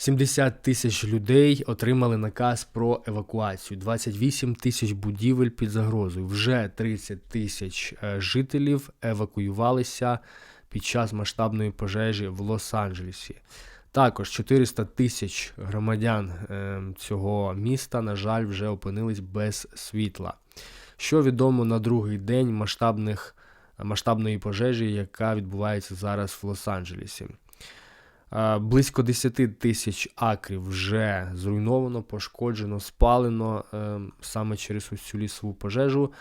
70 тисяч людей отримали наказ про евакуацію. 28 тисяч будівель під загрозою. Вже 30 тисяч е, жителів евакуювалися під час масштабної пожежі в Лос-Анджелесі. Також 400 тисяч громадян е, цього міста, на жаль, вже опинились без світла. Що відомо на другий день масштабних, масштабної пожежі, яка відбувається зараз в Лос-Анджелесі. Е, Близько 10 тисяч акрів вже зруйновано, пошкоджено, спалено е, саме через ось цю лісову пожежу.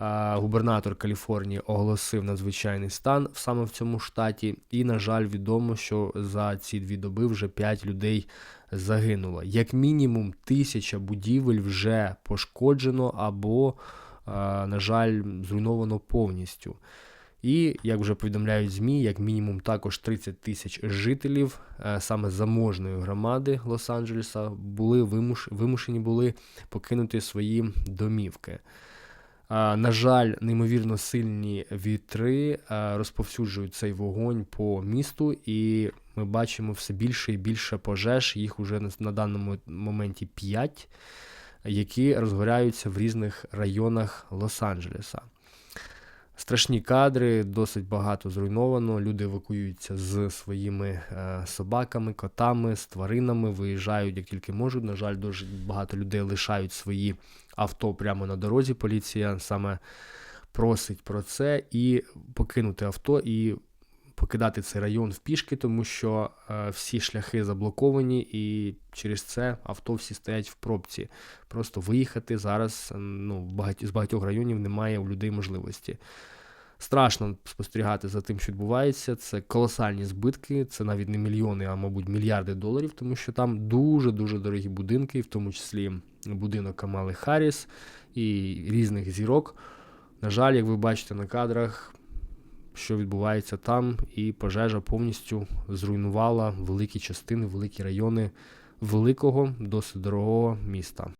Е, Губернатор Каліфорнії оголосив надзвичайний стан саме в цьому штаті, і, на жаль, відомо, що за ці дві доби вже 5 людей загинуло. Як мінімум, тисяча будівель вже пошкоджено або, е, на жаль, зруйновано повністю. І, як вже повідомляють ЗМІ, як мінімум також 30 тисяч жителів е, саме заможної громади Лос-Анджелеса були вимуш... вимушені були покинути свої домівки. Е, На жаль, неймовірно сильні вітри е, розповсюджують цей вогонь по місту, і ми бачимо все більше і більше пожеж. Їх уже на- даному моменті 5, які розгоряються в різних районах Лос-Анджелеса. Страшні кадри, досить багато зруйновано. Люди евакуюються з своїми е, собаками, котами, з тваринами, виїжджають як тільки можуть. На жаль, дуже багато людей лишають свої авто прямо на дорозі. Поліція саме просить про це і покинути авто і покидати цей район в пішки, тому що е, всі шляхи заблоковані, і через це авто всі стоять в пробці. Просто виїхати зараз ну, в багать... з багатьох районів немає у людей можливості. Страшно спостерігати за тим, що відбувається. Це колосальні збитки, це навіть не мільйони, а мабуть мільярди доларів, тому що там дуже-дуже дорогі будинки, в тому числі будинок Камали Харріс і різних зірок. На жаль, як ви бачите на кадрах, що відбувається там, і пожежа повністю зруйнувала великі частини, великі райони великого, досить дорогого міста.